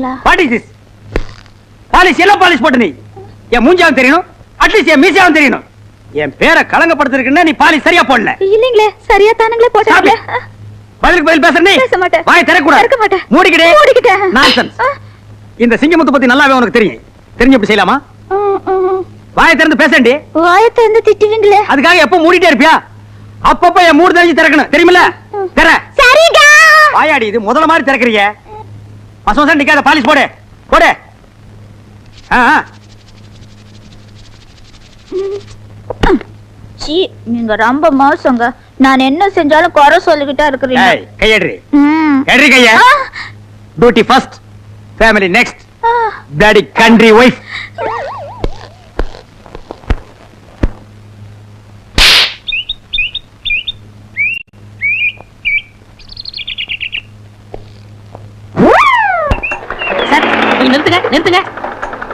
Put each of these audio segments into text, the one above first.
போறீங்களா what is this polish எல்லாம் polish போட்டு நீ. என் மூஞ்சாவும் தெரியணும். அட்லீஸ்ட் என் மீசாவும் தெரியணும். என் பேரை கலங்கப்படுத்திருக்குன்னா நீ பாலிஷ் சரியா போடல. இல்லீங்களே சரியா தானுங்களே போட்டாங்க பதிலுக்கு பதில் பேசுற நீ. பேச மாட்டேன். வாய் திறக்கூடாது திறக்க மாட்டேன். மூடிக்கிட்டே. மூடிக்கிட்டேன். நான்சென்ஸ். இந்த சிங்கமுத்து பத்தி நல்லாவே உனக்கு தெரியும். தெரிஞ்சு எப்படி செய்யலாமா? வாயை திறந்து பேசண்டி வாயத்தை இருந்து திட்டுவீங்களே. அதுக்காக எப்ப மூடிட்டே இருப்பியா? அப்பப்ப என் மூடு தெரிஞ்சு திறக்கணும். தெரியுமில்ல? திற. சரிடா வாயாடி இது முதல்ல மாதிரி திறக்கறீங்க மசம் மசம் நிக்காத பாலிஷ் போடு. போடு. சீ நீங்க ரொம்ப மோசங்க. நான் என்ன செஞ்சாலும் குறை சொல்லிக்கிட்டா இருக்கிறீங்க. கையெடு. எடு கைய. Duty first family next. Daddy country wife sir கொஞ்சம் நிறுத்துங்க நிறுத்துங்க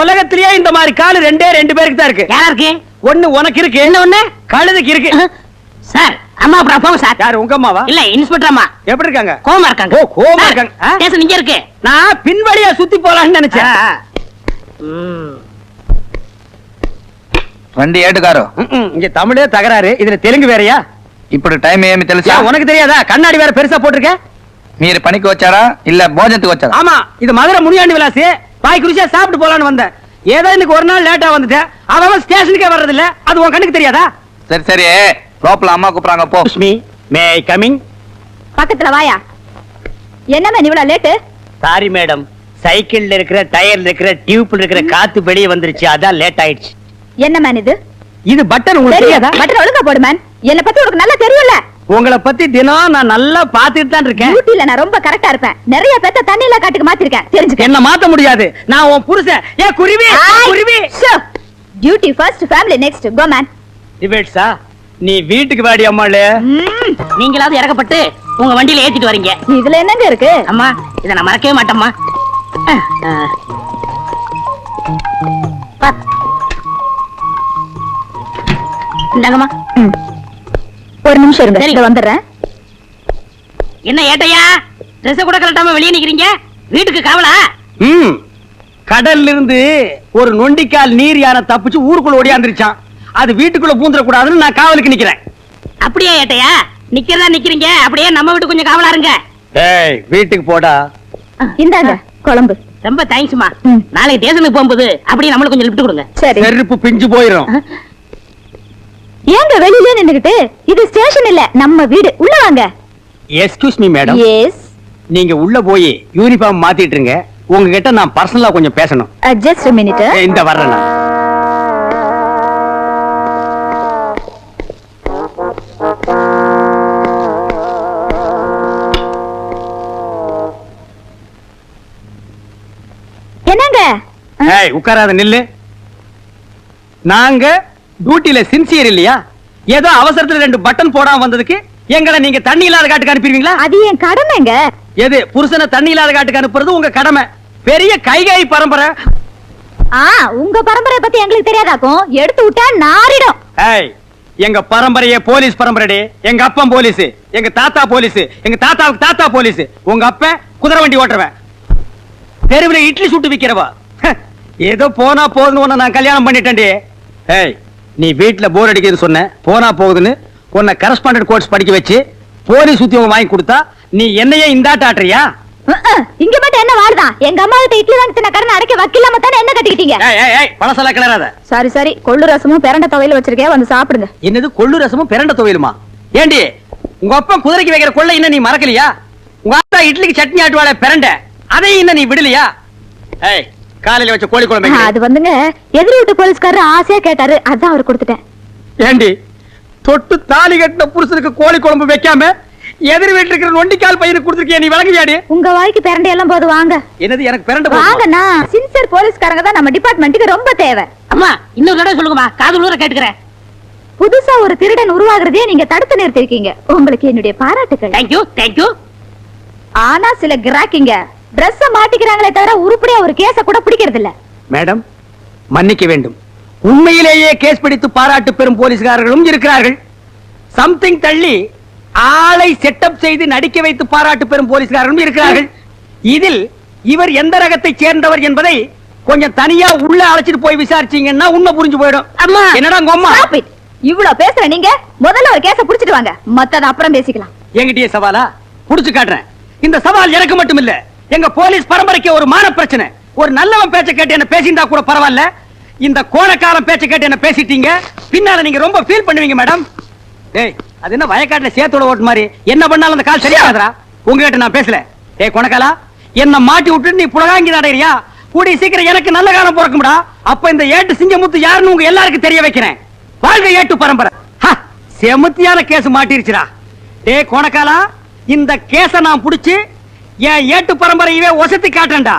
உலகத்திலேயே இந்த மாதிரி காலு ரெண்டே ரெண்டு பேருக்கு தான் இருக்கு. இருக்கு? ஒண்ணு உனக்கு இருக்கு. என்ன ஒண்ணு? கழுதுக்கு இருக்கு. சார் அம்மா பிரபாவ் சார். யார் உங்க அம்மாவா? இல்ல இன்ஸ்பெக்டர் அம்மா. எப்படி இருக்காங்க? கோமா இருக்காங்க. ஓ கோமா இருக்காங்க. ஸ்டேஷன் இங்க இருக்கு. நான் பின்வழியா சுத்தி போலாம்னு நினைச்சேன். வண்டி ஏட்டுக்காரோ? இங்க தமிழே தகராறு. இதுல தெலுங்கு வேறயா? இப்படி டைம் ఏమి తెలుసా ఉనకు తెలియదా కన్నాడి వేరే పెరుసా పోటిరుకే మీరు పనికి వచ్చారా ఇల్ల భోజనకు వచ్చారా ఆమా ఇది మధుర మునియాండి విలాసి வாய் குடிச்சா சாப்பிட்டு போலான்னு வந்தேன். ஏதோ இன்னைக்கு ஒரு நாள் லேட்டா வந்துட்டேன் அவன் ஸ்டேஷனுக்கே வர்றது இல்ல அது உன் கண்ணுக்கு தெரியாதா? சரி சரி. ரோப்ல அம்மா கூப்பிடுறாங்க போ. லட்சுமி மே ஐ கமிங் பக்கத்துல வாயா. என்னமே இவ்வளவு லேட்டு சாரி மேடம் சைக்கிள்ல இருக்கிற டயர்ல இருக்கிற டியூப்ல இருக்கிற காத்து வெளியே வந்துருச்சு. அதான் லேட் ஆயிடுச்சு. என்ன மேன் இது? இது பட்டன் உங்களுக்கு தெரியாதா? பட்டன் ஒழுங்கா போடு மேன் என்ன பத்தி உங்களுக்கு நல்லா தெரியல உங்களை பத்தி தினம் நான் நல்லா பாத்துட்டு தான் இருக்கேன். டியூட்டில நான் ரொம்ப கரெக்டா இருப்பேன். நிறைய பேத்த தண்ணியில காட்டுக்கு மாத்திருக்கேன். தெரிஞ்சுக்க. என்ன மாத்த முடியாது. நான் உன் புருஷன். ஏ குருவி குருவி. Duty first family next go man டிபேட்ஸா நீ வீட்டுக்கு வாடி அம்மாளு. நீங்களாவது இறக்கப்பட்டு உங்க வண்டியில ஏத்திட்டு வரீங்க. இதுல என்னங்க இருக்கு? அம்மா இதை நான் மறக்கவே மாட்டேம்மா. இந்தாங்கம்மா. ஒரு நிமிஷம் இருங்க. சரி. இதோ வந்துடுறேன். என்ன ஏட்டையா? ட்ரெஸ் கூட கலட்டாம வெளியே நிக்கிறீங்க? வீட்டுக்கு காவலா? ம். கடல்ல இருந்து ஒரு நொண்டிக்கால் நீர் யானை தப்பிச்சு ஊருக்குள்ள ஓடியாந்துருச்சான் அது வீட்டுக்குள்ள பூந்துட கூடாதுன்னு நான் காவலுக்கு நிக்கிறேன். அப்படியே ஏட்டையா? நிக்கிறதா நிக்கிறீங்க? அப்படியே நம்ம வீட்டு கொஞ்சம் காவலா இருங்க. ஏய் வீட்டுக்கு போடா. இந்தாங்க குழம்பு. ரொம்ப தேங்க்ஸ்மா ம். நாளைக்கு ஸ்டேஷனுக்கு போகும்போது அப்படியே நம்மளுக்கு கொஞ்சம் லிஃப்ட் கொடுங்க. சரி. செருப்பு பிஞ்சு போயிரும். ஏங்க வெளியிலே நின்னுகிட்டு? இது ஸ்டேஷன் இல்ல நம்ம வீடு. உள்ள வாங்க. எஸ்கியூஸ் மீ மேடம் எஸ் நீங்க உள்ள போய் யூனிஃபார்ம் மாத்திட்டு இருங்க. உங்ககிட்ட நான் பர்சனலா கொஞ்சம் பேசணும். ஜஸ்ட் மினிட் ஏய், இந்த வர்றேன் நான். என்னங்க? ஏய் உட்காராத நில்லு. நாங்க டியூட்டில சின்சியர் இல்லையா? ஏதோ அவசரத்துல ரெண்டு பட்டன் போடாம வந்ததுக்கு எங்களை நீங்க தண்ணி இல்லாத காட்டுக்கு அனுப்பிடுவீங்களா? அது என் கடமைங்க. எது புருஷனை தண்ணி இல்லாத காட்டுக்கு அனுப்புறது உங்க கடமை. பெரிய கைகாய் பரம்பரை. ஆ உங்க பரம்பரை பத்தி எங்களுக்கு தெரியாதாக்கும்? எடுத்து விட்டா நாரிடும். ஏய் எங்க பரம்பரையே போலீஸ் பரம்பரைடி. எங்க அப்பன் போலீஸ் எங்க தாத்தா போலீஸ் எங்க தாத்தாவுக்கு தாத்தா போலீஸ். உங்க அப்ப குதிரை வண்டி ஓட்டுறவன். தெருவுல இட்லி சுட்டு விக்கிறவா. ஏதோ போனா போதுன்னு உன்னை நான் கல்யாணம் பண்ணிட்டேன்டி. ஏய் நீ வீட்ல போர் அடிக்குதுன்னு சொன்ன போனா போகுதுன்னு உன்னை கரஸ்பாண்டன்ட் கோர்ஸ் படிக்க வச்சு போலீஸ் உத்தியோகம் வாங்கி கொடுத்தா நீ என்னையே இந்தாட்ட ஆட்டுறியா? இங்க மட்டும் என்ன வாழுதான் எங்க அம்மா கிட்ட இட்லி வாங்கி தின்ன கடன் அடைக்க வக்கில்லாம தானே என்ன கட்டிக்கிட்டீங்க? பழசெல்லாம் கிளறாத. சரி சரி கொள்ளு ரசமும் பெரண்ட துவையில வச்சிருக்கேன் வந்து சாப்பிடுங்க. என்னது கொள்ளு ரசமும் பிரண்ட துவையலுமா? ஏண்டி உங்க அப்பா குதிரைக்கு வைக்கிற கொள்ளை இன்னும் நீ மறக்கலையா? உங்க அப்பா இட்லிக்கு சட்னி ஆட்டுவாள பிரண்ட. அதையும் இன்னும் நீ விடலையா? ஏய் காலையில வச்ச கோழி குழம்பு? அது வந்துங்க எதிர் வீட்டு போலீஸ்காரர் ஆசையா கேட்டாரு. அதான் அவர் கொடுத்துட்டேன். ஏண்டி தொட்டு தாலி கட்டின புருஷனுக்கு கோழி குழம்பு வைக்காம எதிர் வீட்டுல இருக்கிற நொண்டிக்கால் பையனுக்கு கொடுத்துருக்கிய நீ விளங்குவியாடி உங்க வாய்க்கு பெரண்டை எல்லாம் போது வாங்க. என்னது எனக்கு பிரண்ட போதுமா? வாங்கண்ணா சின்சியர் போலீஸ்காரங்க தான் நம்ம டிபார்ட்மெண்ட்டுக்கு ரொம்ப தேவை. அம்மா இன்னொரு தடவை சொல்லுங்கம்மா காது ஊர கேட்டுக்கிறேன். புதுசா ஒரு திருடன் உருவாகிறதே நீங்க தடுத்து நிறுத்திருக்கீங்க. உங்களுக்கு என்னுடைய பாராட்டுக்கள். தேங்க்யூ தேங்க்யூ ஆனா சில கிராக்கிங்க. Dress மாட்டிக்கிறாங்களே தவிர உருப்படியா ஒரு கேஸ கூட பிடிக்கிறது இல்ல மேடம் மன்னிக்க வேண்டும். உண்மையிலேயே கேஸ் பிடித்து பாராட்டு பெறும் போலீஸ்காரர்களும் இருக்கிறார்கள். சம்திங் தள்ளி ஆளை செட்டப் செய்து நடிக்க வைத்து பாராட்டு பெறும் போலீஸ்காரர்களும் இருக்கிறார்கள். இதில் இவர் எந்த ரகத்தை சேர்ந்தவர் என்பதை கொஞ்சம் தனியா உள்ள அழைச்சிட்டு போய் விசாரிச்சீங்கன்னா உண்மை புரிஞ்சு போயிடும். அம்மா. என்னடா அம்மா. இவ்வளவு பேசுற நீங்க முதல்ல ஒரு கேஸ புடிச்சிட்டு வாங்க. மத்தத அப்புறம் பேசிக்கலாம். என்கிட்டயே சவாலா? புடிச்சு காட்டுறேன். இந்த சவால் எனக்கு மட்டும் இல்ல எங்க போலீஸ் பரம்பரைக்கு ஒரு மான பிரச்சனை ஒரு நல்லவன் பேச்ச கேட்டு என்ன பேசியிருந்தா கூட பரவாயில்ல. இந்த கோணக்காலம் பேச்ச கேட்டு என்ன பேசிட்டீங்க. பின்னால நீங்க ரொம்ப ஃபீல் பண்ணுவீங்க மேடம் டேய் அது என்ன வயக்காட்டுல சேத்தோட ஓட்டு மாதிரி? என்ன பண்ணாலும் அந்த கால் சரியாகாதரா உங்ககிட்ட நான் பேசல. டேய் கொணக்காலா என்ன மாட்டி விட்டு நீ புலகாங்கி நடைறியா கூடிய சீக்கிரம் எனக்கு நல்ல காலம் பிறக்கும்டா. அப்ப இந்த ஏட்டு சிங்கமுத்து யாருன்னு உங்க எல்லாருக்கும் தெரிய வைக்கிறேன். வாழ்க ஏட்டு பரம்பரை. செமத்தியான செமுத்தியான கேஸ் மாட்டிருச்சுடா. டேய் கோணக்காலா இந்த கேஸ நான் புடிச்சு என் ஏட்டு பரம்பரையவே ஒசத்தி காட்டேன்டா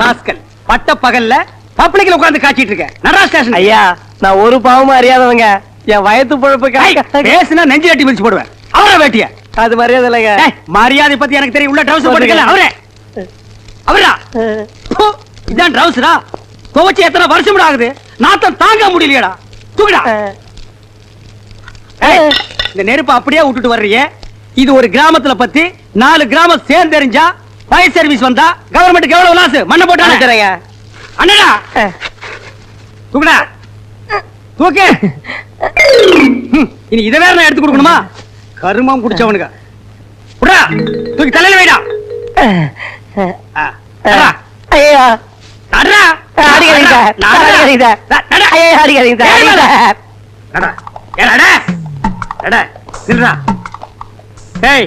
ராஸ்கல் பட்ட பகல்ல பப்ளிக்ல உட்கார்ந்து காச்சிட்டு இருக்க. நடரா ஸ்டேஷன் ஐயா நான் ஒரு பாவமும் அறியாதவங்க. என் வயத்து ஏய், பொழப்புக்கு பேசுனா நெஞ்சு கட்டி மிதிச்சு போடுவேன். அவரை வேட்டிய. அது மரியாதை இல்லைங்க. மரியாதை பத்தி எனக்கு தெரியும். உள்ள ட்ரவுசர் போட்டுக்கல அவரே. அவரா? இதான் ட்ரவுசரா துவச்சு எத்தனை வருஷம் ஆகுது. நாத்தம் தாங்க முடியலையடா. தூக்குடா. இந்த நெருப்பு அப்படியே விட்டுட்டு வர்றீங்க. இது ஒரு கிராமத்துல பத்தி நாலு கிராமம் சேர்ந்தெரிஞ்சா ஃபயர் சர்வீஸ் வந்தா கவர்மெண்ட்டுக்கு எவ்வளவு லாஸ் மண்ணை போட்டாங்க அனுப்பிச்சுறேங்க. அண்ணடா! தூக்குடா. தூக்கு. இனி இதை வேற நான் எடுத்து கொடுக்கணுமா? கருமம் குடிச்சவனுங்க. விட்றா தூக்கி தலையில வைடா. ஐயா நடடா. அடிக்காதீங்க சார். நடடா. அடிக்காதீங்க சார். நட, நட. அடிக்காதீங்க சார். ஏய். ஏய். ஏய்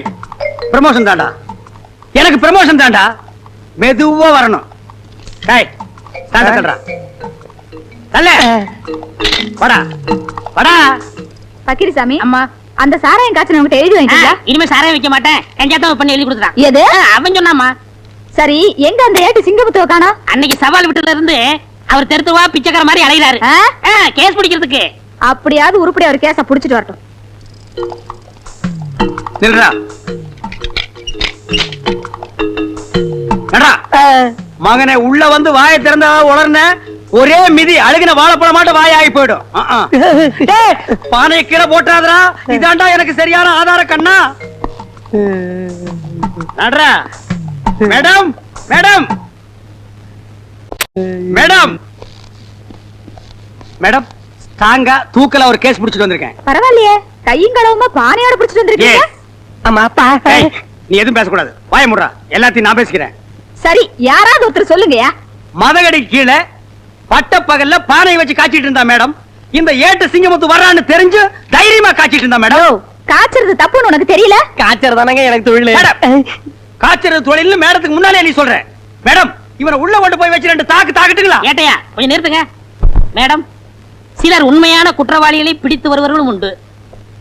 ப்ரமோஷன் தான்டா. எனக்கு ப்ரமோஷன் தான்டா. மெதுவா வரணும். டேய் தாண்ட தள்ளுடா தள்ள. வாடா. வாடா. பக்கிரிசாமி அம்மா அந்த சாராயம் காய்ச்சல் உங்ககிட்ட எழுதி வாங்கிட்டீங்களா இனிமே சாரே வைக்க மாட்டேன். கஞ்சாத்தான் பண்ணி எழுதி கொடுத்துறான் எது? அவன் சொன்னாமா சரி எங்க அந்த ஏட்டு சிங்கமுத்துவ காணோம்? அன்னைக்கு சவால் விட்டதுல இருந்து அவர் தெருத்துவா பிச்சைக்கார மாதிரி அலைகிறாரு? கேஸ் பிடிக்கிறதுக்கு. அப்படியாவது உருப்படியா ஒரு கேஸ புடிச்சிட்டு வரட்டும். நில்றா. மகனே உள்ள வந்து வாயை திறந்த உளர்ன ஒரே மிதி அழுகின வாழைப்பழம் மாட்ட வாய் ஆகி போயிடும். பானையை கீழே போட்டாதடா இதாண்டா எனக்கு சரியான ஆதார கண்ணா. நடரா மேடம் மேடம். மேடம். மேடம் ஸ்ட்ராங்கா தூக்கல ஒரு கேஸ் பிடிச்சிட்டு வந்திருக்கேன். பரவாயில்லையே. கையும் களவுமா பானையோட புடிச்சிட்டு வந்திருக்கீங்க. ஆமா அப்பா ஏய், நீ எதுவும் பேசக்கூடாது. வாய முடுறா. எல்லாத்தையும் நான் பேசிக்கிறேன். சரி யாராவது ஒருத்தர் சொல்லுங்கயா மதகடி கீழே பட்ட பகல்ல பானை வச்சு காய்ச்சிட்டு இருந்தா மேடம். இந்த ஏட்டு சிங்கமுத்து வர்றான்னு தெரிஞ்சு தைரியமா காய்ச்சிட்டு இருந்தா மேடம். காய்ச்சறது தப்புன்னு உனக்கு தெரியல? காய்ச்சல் தானங்க எனக்கு தொழில். மேடம். காய்ச்சறது தொழில்னு மேடத்துக்கு முன்னாலே நீ சொல்ற. மேடம் இவனை உள்ள கொண்டு போய் வச்சு ரெண்டு தாக்கு தாக்கட்டுங்களா? ஏட்டையா கொஞ்சம் நிறுத்துங்க. மேடம் சிலர் உண்மையான குற்றவாளிகளை பிடித்து வருவர்களும் உண்டு.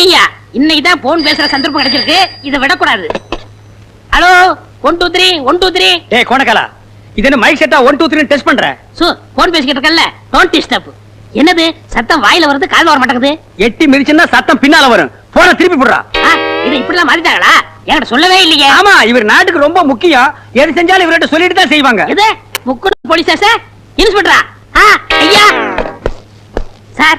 ஐயா இன்னைக்கு தான் போன் பேசுற சந்தர்ப்பம் கிடைச்சிருக்கு. இதை விடக்கூடாது. Hello one two three one two three டேய் கொனக்கலா இது என்ன மைக் செட்டா ஒன் டூ த்ரீ டெஸ்ட் பண்ற? சோ போன் பேசிக்கிட்டு இருக்கல்ல. டோன்ட் டிஸ்டர்ப் என்னது? சத்தம் வாயில வருது காதுல வர மாட்டேங்குது. எட்டி மிதிச்சுன்னா சத்தம் பின்னால வரும். போன திருப்பி போடுறா. இது இப்படிலாம் மாறிட்டாங்களா? என்கிட்ட சொல்லவே இல்லையே. ஆமா இவர் நாட்டுக்கு ரொம்ப முக்கியம். எது செஞ்சாலும் இவர்கிட்ட சொல்லிட்டு தான் செய்வாங்க. எது? முக்குடு போலீஸ் ஸ்டேஷன்? இன்ஸ்பெக்டரா ஐயா. சார்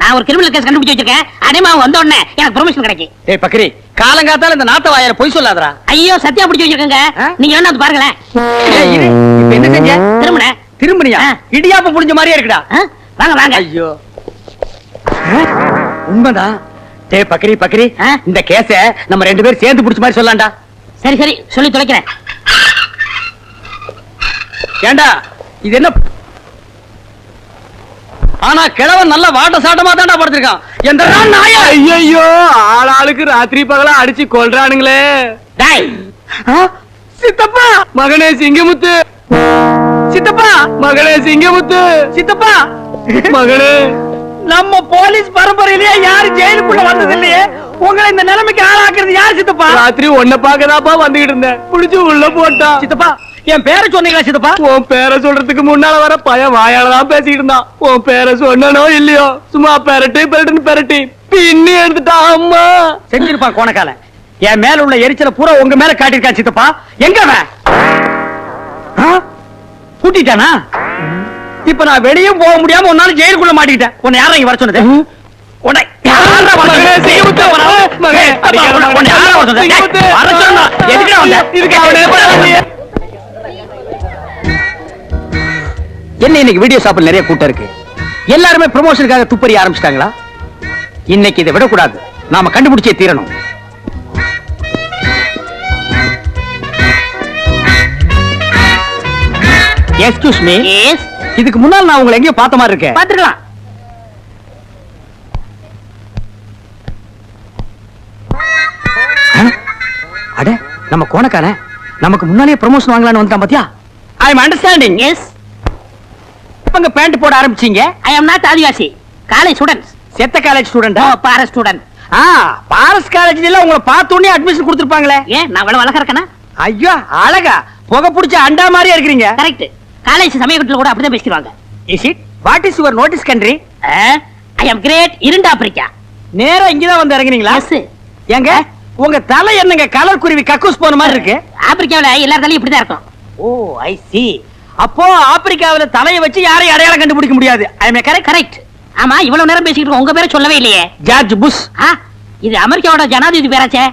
நான் ஒரு கிரிமினல் கேஸ் கண்டுபிடிச்சு வச்சிருக்கேன். அடைமா வந்த உடனே எனக்கு ப்ரொமோஷன் கிடைக்கும் ஏய் பக்ரி காலங்காத்தால இந்த நாத்த வாயால பொய் சொல்லாதடா. ஐயோ சத்தியா பிடிச்சு வச்சிருக்கேங்க? நீங்க வேணா வந்து பாருங்களேன். இப்ப என்ன செஞ்ச? திரும்பின. திரும்பனியா. இடியாப்பம் புடிஞ்ச மாதிரியே இருக்குடா. வாங்க வாங்க. ஐயோ? உண்மைதான் டேய் பக்ரி பக்ரி? இந்த கேஸ நம்ம ரெண்டு பேரும் சேர்ந்து புடிச்ச மாதிரி சொல்லலாம்டா சரி சரி. சொல்லி தொலைக்கிறேன். ஏண்டா? இது என்ன ஆனா கிழவன் நல்ல வாட்ட சாட்டமா தான்டா படுத்திருக்கான். எந்த நாயா? ஐயோ ஆளாளுக்கு ராத்திரி பகலா அடிச்சு கொல்றானுங்களே. டாய். சித்தப்பா! மகனே சிங்கமுத்து. சித்தப்பா! மகனே சிங்கமுத்து. சித்தப்பா! மகனே. நம்ம போலீஸ் பரம்பரையிலேயே யாரு ஜெயிலுக்குள்ள வந்தது இல்லையே உங்களை இந்த நிலைமைக்கு ஆளாக்குறது யார் சித்தப்பா? ராத்திரி உன்னை பாக்கதாப்பா வந்துகிட்டு இருந்தேன். புடிச்சு உள்ள போட்டான் சித்தப்பா என் பேரை சொன்னீங்களா சித்தப்பா? உன் பேரை சொல்றதுக்கு முன்னால வர பையன் வாயால தான் பேசிக்கிட்டு இருந்தான். உன் பேரை சொன்னனோ இல்லையோ? சும்மா பெரட்டி பெரட்டுன்னு பெரட்டி. பின்னி எடுத்துட்டான் அம்மா. செஞ்சிருப்பான் கோணக்கால. என் மேல உள்ள எரிச்சல பூரா உங்க மேல காட்டியிருக்கான் சித்தப்பா. எங்க? பூட்டிட்டானா? இப்ப நான் வெளியும் போக முடியாம உன்னால ஜெயிலுக்குள்ள மாட்டிக்கிட்டேன். உன்னை யாரா இங்க வர சொன்னது? உன்னை. என்ன இன்னைக்கு வீடியோ ஷாப்பில் நிறைய கூட்டம் இருக்கு? எல்லாருமே ப்ரமோஷனுக்காக துப்பறி ஆரம்பிச்சிட்டாங்களா? இன்னைக்கு இதை விடக்கூடாது. நாம கண்டுபிடிச்சே தீரணும். எக்ஸ்கியூஸ் மீ எஸ் இதுக்கு முன்னால் நான் உங்களை எங்கேயோ பார்த்த மாதிரி இருக்கேன். பாத்துக்கலாம்? அட நம்ம கோணக்கால நமக்கு முன்னாலே ப்ரமோஷன் வாங்கலாம்னு வந்துட்டான் பாத்தியா? ஐ எம் அண்டர்ஸ்டாண்டிங் எஸ் எப்பங்க பேண்ட் போட ஆரம்பிச்சீங்க? ஐ அம் நாட் ஆதிவாசி காலேஜ் ஸ்டூடெண்ட்ஸ் செத்த காலேஜ் ஸ்டூடெண்டா ஓ பார ஸ்டூடெண்ட் ஆ பாரஸ் காலேஜ்ல எல்லாம் உங்களை பார்த்த உடனே அட்மிஷன் கொடுத்துருப்பாங்களே. ஏன் நான் அவ்வளவு அழகா இருக்கேனா? ஐயோ அழகா. புகை பிடிச்ச அண்டா மாதிரியா இருக்கிறீங்க. கரெக்ட் காலேஜ் சமயக்கட்டில் கூட அப்படிதான் பேசிடுவாங்க. Is it what is your notice country I am great இருண்ட ஆப்பிரிக்கா. நேரா இங்கதான் வந்து இறங்குறீங்களா எஸ் ஏங்க உங்க தலை என்னங்க கலர் குருவி கக்கூஸ் போன மாதிரி இருக்கு? ஆப்பிரிக்காவுல எல்லா தலையும் இப்படிதான் இருக்கும். ஓ ஐ சி அப்போ ஆப்பிரிக்காவுல தலையை வச்சு யாரையும் அடையாளம் கண்டுபிடிக்க முடியாது. ஐ மே கரெக்ட் கரெக்ட் ஆமா இவ்வளவு நேரம் பேசிக்கிட்டு இருக்கோம். உங்க பேரை சொல்லவே இல்லையே. George Bush. ஆ இது அமெரிக்காவோட ஜனாதிபதி பேராச்சே.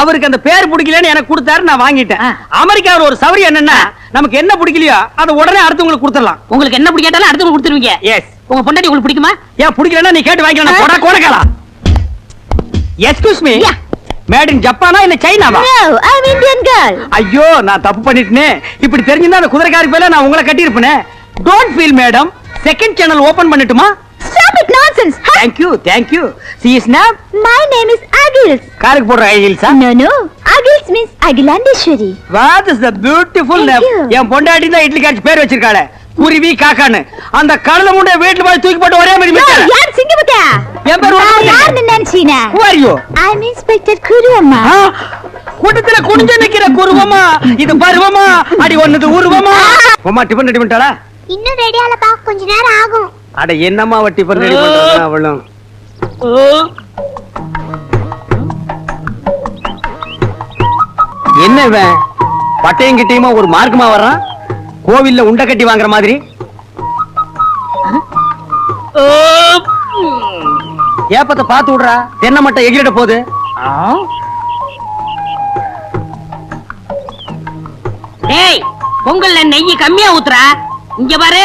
அவருக்கு அந்த பேர் பிடிக்கலன்னு எனக்கு கொடுத்தாரு நான் வாங்கிட்டேன். அமெரிக்காவில் ஒரு சவரி என்னன்னா நமக்கு என்ன பிடிக்கலையோ அதை உடனே அடுத்தவங்களுக்கு கொடுத்துடலாம். உங்களுக்கு என்ன பிடிக்காட்டாலும் அடுத்து கொடுத்துருவீங்க. எஸ் உங்க பொண்டாட்டி உங்களுக்கு பிடிக்குமா? ஏன் பிடிக்கலன்னா நீ கேட்டு வாங்கிக்கலாம். கொடா கொடக்கலாம் எக்ஸ்கியூஸ் மீ. மேட் இன் ஜப்பானா இல்ல சைனாவா No, I'm Indian girl. ஐயோ நான் தப்பு பண்ணிட்டேனே. இப்படி தெரிஞ்சிருந்தா அந்த குதிரைக்காரி பேர்ல நான் உங்களை கட்டியிருப்பேனே. Don't feel madam second channel open பண்ணட்டுமா? Stop it nonsense. Huh? Thank you thank you she is name My name is Agils. காருக்கு போடுற ஐகில்ஸா No, no. Agils means is the beautiful Thank name you. என் பொண்டாட்டி தான் இட்லி காய்ச்சி பேர் வச்சிருக்காளே குருவி காக்கான்னு அந்த கடலை முண்டை வீட்டுல போய் தூக்கி போட்டு ஒரே மாதிரி No, மிச்சாரு யார் சிங்கமுக்கா? என் பேர். யாருன்னு நினைச்சீனா? Who are you? I'm Inspector Kuru அம்மா. ஆ, கூட்டத்துல குனிஞ்சு நிக்கிற குருவமா இது பருவமா அடி ஒன்னது உருவமா அம்மா டிபன் ரெடி பண்ணிட்டாளா இன்னும் ரெடி ஆகலப்பா கொஞ்ச நேரம் ஆகும் அட என்னம்மா வட்டி பண்ணி ரெடி அவளும்? என்ன இவன் பட்டையும் கிட்டையுமா ஒரு மார்க்கமா வர்றான்? கோவில்ல உண்டை கட்டி வாங்குற மாதிரி? ஏப்பத்தை பார்த்து விடுறா. தென்னை மட்டை எகிரிட போகுது. பொங்கல்ல நெய் கம்மியா ஊத்துறா. இங்க பாரு.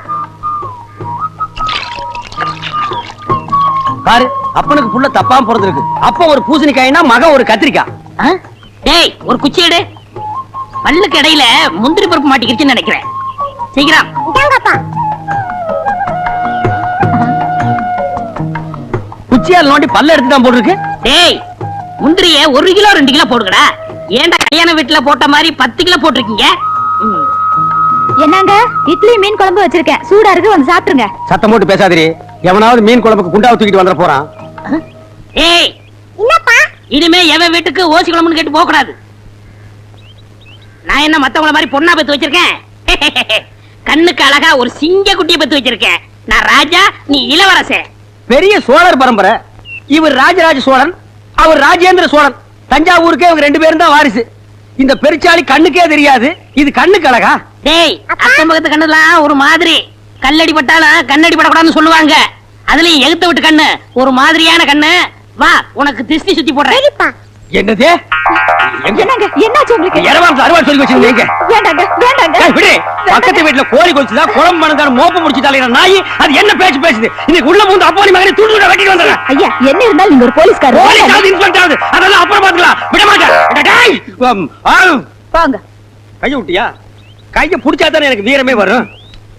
பாரு அப்பனுக்கு புள்ள தப்பாம பிறந்திருக்கு அப்ப ஒரு பூசணிக்காய்னா மகன் ஒரு கத்திரிக்காய்? டேய் ஒரு குச்சி எடு. பல்லுக்கு இடையில முந்திரி பருப்பு மாட்டிக்கிச்சுன்னு நினைக்கிறேன். சீக்கிரம். குச்சியால் நோண்டி பல்ல எடுத்து தான் போட்டிருக்கு. டேய் முந்திரிய ஒரு கிலோ ரெண்டு கிலோ போடுங்கடா. ஏன்டா கல்யாண வீட்டுல போட்ட மாதிரி பத்து கிலோ போட்டிருக்கீங்க. என்னங்க? இட்லி மீன் குழம்பு வச்சிருக்கேன். சூடா இருக்கு வந்து சாப்பிட்டுருங்க. சத்தம் போட்டு பேசாதீரி எவனாவது மீன் குழம்புக்கு குண்டாவை தூக்கிட்டு வந்துட போறான்? ஏய் என்னப்பா? இனிமே எவன் வீட்டுக்கு ஓசி குழம்புன்னு கேட்டு போக கூடாது நான் என்ன மத்தவங்கள மாதிரி பொண்ணா பெத்து வச்சிருக்கேன்? கண்ணுக்கு அழகா ஒரு சிங்க குட்டியை பெத்து வச்சிருக்கேன். நான் ராஜா நீ இளவரசன் பெரிய சோழர் பரம்பரை. இவர் ராஜராஜ சோழன் அவர் ராஜேந்திர சோழன். தஞ்சாவூருக்கே இவங்க ரெண்டு பேரும் தான் வாரிசு. இந்த பெருச்சாளி கண்ணுக்கே தெரியாது. இது கண்ணுக்கு அழகா? டேய் அக்கம் பக்கத்து கண்ணுலாம் ஒரு மாதிரி. கல்லடி பட்டாலும் கண்ணடி படக்கூடாதுன்னு சொல்லுவாங்க. அதுலயும் எகுத்த விட்டு கண்ணு. ஒரு மாதிரியான கண்ணு. வா உனக்கு திருஷ்டி சுத்தி போடுறேன். என்னது? பக்கத்து வீட்டுல கோழி கொச்சுதா குழம்பு மணந்தாரு மோப்ப முடிச்சுட்டாலே நாய்? அது என்ன பேச்சு பேசுது? இன்னைக்கு உள்ள வந்து அப்பா மகனை துண்டு வெட்டிட்டு வந்துடுறேன். ஐயா என்ன இருந்தாலும் நீங்க ஒரு போலீஸ்காரர் போலீஸ் இன்ஸ்பெக்டர் ஆகுது. அதெல்லாம் அப்புறம் பாத்துக்கலாம் விட மாட்டேன். போங்க கைய விட்டியா? கைய புடிச்சா தானே எனக்கு வீரமே வரும்.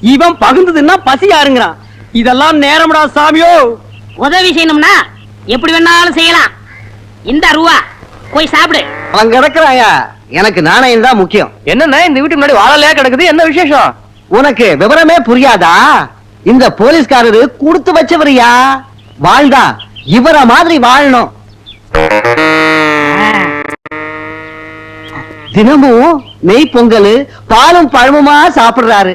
இவன் பகுந்ததுன்னா பசி யாருங்கிறான்? இதெல்லாம் நேரம்டா சாமியோ. உதவி செய்யணும்னா எப்படி வேணாலும் செய்யலாம். இந்த ரூவா போய் சாப்பிடு. அவன் கிடக்குறாயா? எனக்கு நாணயம் தான் முக்கியம். என்னண்ணே இந்த வீட்டு முன்னாடி வாழலையா கிடக்குது? என்ன விசேஷம்? உனக்கு விவரமே புரியாதா? இந்த போலீஸ்காரரு கொடுத்து வச்சவரியா? வாழ்தா இவர மாதிரி வாழணும். தினமும் நெய் பொங்கல் பாலும் பழமுமா சாப்பிடுறாரு.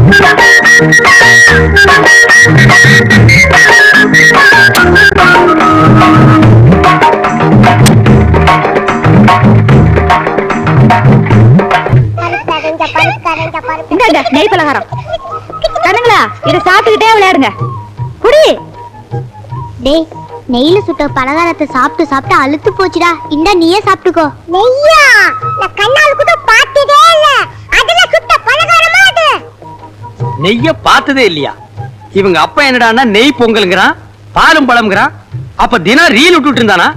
நெய் பலகாரம். கண்ணுங்களா இத சாப்பிட்டுக்கிட்டே விளையாடுங்க. குடி. டேய் நெய்ல சுட்ட பலகாரத்தை சாப்பிட்டு சாப்பிட்டு அழுத்து போச்சுடா. இந்த நீயே சாப்பிட்டுக்கோ. நெய்யா? நான் கண்ணால கூட பார்த்ததே இல்ல. நெய்ய பார்த்ததே இல்லையா? இவங்க அப்பா என்னடான்னா நெய் பொங்கலுங்கிறான் பாலும் பழம்ங்கிறான் அப்ப தினம் ரீல் விட்டுட்டு இருந்தானா?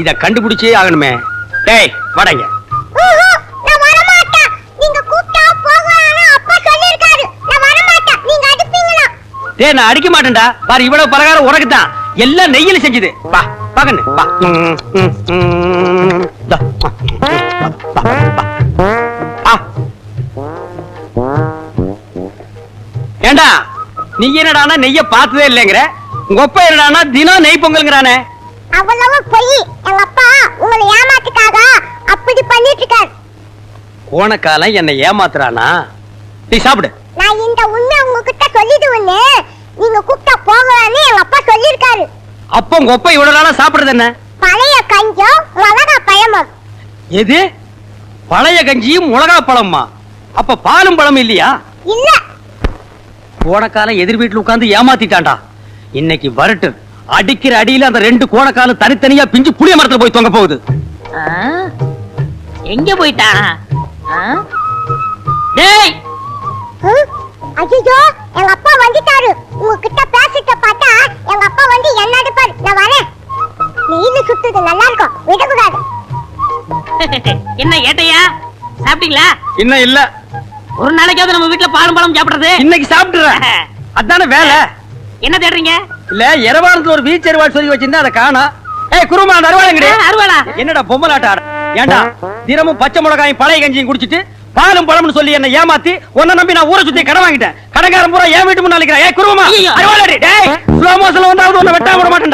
இத கண்டுபிடிச்சே ஆகணுமே. டேய் வடங்க டேய் நான் அடிக்க மாட்டேன்டா. பாரு இவ்வளவு பலகாரம் உனக்கு தான் எல்லாம் நெய்யில செஞ்சது. வா பகன்னு. வா, ஏண்டா நீ என்னடானா நெய்ய பார்த்ததே இல்லைங்கிற? உங்க அப்பா என்னடானா தினம் நெய் பொங்கல்ங்கிறானே. அவ்வளவு பொய். எங்க அப்பா உங்களை ஏமாத்துக்காக அப்படி பண்ணிட்டு இருக்காரு. கோணக்காலம் என்னை ஏமாத்துறானா? நீ சாப்பிடு. நான் இந்த உண்மை உங்ககிட்ட சொல்லிடுவேன்னு நீங்க கூப்பிட்டா போகலான்னு எங்க அப்பா சொல்லிருக்காரு அப்ப உங்க அப்பா இவ்வளவு நாளா சாப்பிடுறது என்ன? பழைய கஞ்சம் மிளகா பழமும் எது? பழைய கஞ்சியும் மிளகா பழம்மா அப்ப பாலும் பழம் இல்லையா? இல்ல. கோணக்காலம் எதிர் வீட்டுல உட்கார்ந்து ஏமாத்திட்டான்டா. இன்னைக்கு வரட்டு அடிக்கிற அடியில அந்த ரெண்டு கோணக்காலம் தனித்தனியா பிஞ்சு புளிய மரத்துல போய் தொங்க போகுது? எங்க போயிட்டான் ஆ? டேய்! ஐயோ எங்க அப்பா வந்துட்டாரு. உங்ககிட்ட பேசிட்ட பார்த்தா எங்க அப்பா வந்து என்ன அடிப்பாரு? நான் வரேன். நெய்ல சுத்துது நல்லா இருக்கும். விடக்கூடாது. என்ன ஏட்டையா? சாப்பிட்டீங்களா? இன்னும் இல்ல. ஒரு நாளைக்காவது நம்ம வீட்டுல பாலும் பழம் சாப்பிடுறது? இன்னைக்கு சாப்பிட்டுறேன். அதானே வேலை? என்ன தேடுறீங்க? இல்ல இரவானத்துல ஒரு வீச்சு அருவாள் சொல்லி வச்சிருந்தா அதை காணோம் ஏய் குருமா அந்த அருவாளுங்கடி ஆ, அருவாளா? என்னடா பொம்மலாட்ட? ஆட ஏன்டா தினமும் பச்சை மிளகாயும் பழைய கஞ்சியும் குடிச்சிட்டு பாலும் பழம்னு சொல்லி என்ன ஏமாத்தி உன்னை நம்பி நான் ஊரை சுத்தி கடன் வாங்கிட்டேன். கடைக்காரன் பூரா என் வீட்டு நிக்கிறேன். ஏய் குருமா. அருவாளடி டேய் ஸ்லோ மோஷன்ல வந்தாவது உன்னை வெட்டாம விட மாட்டேன்டா.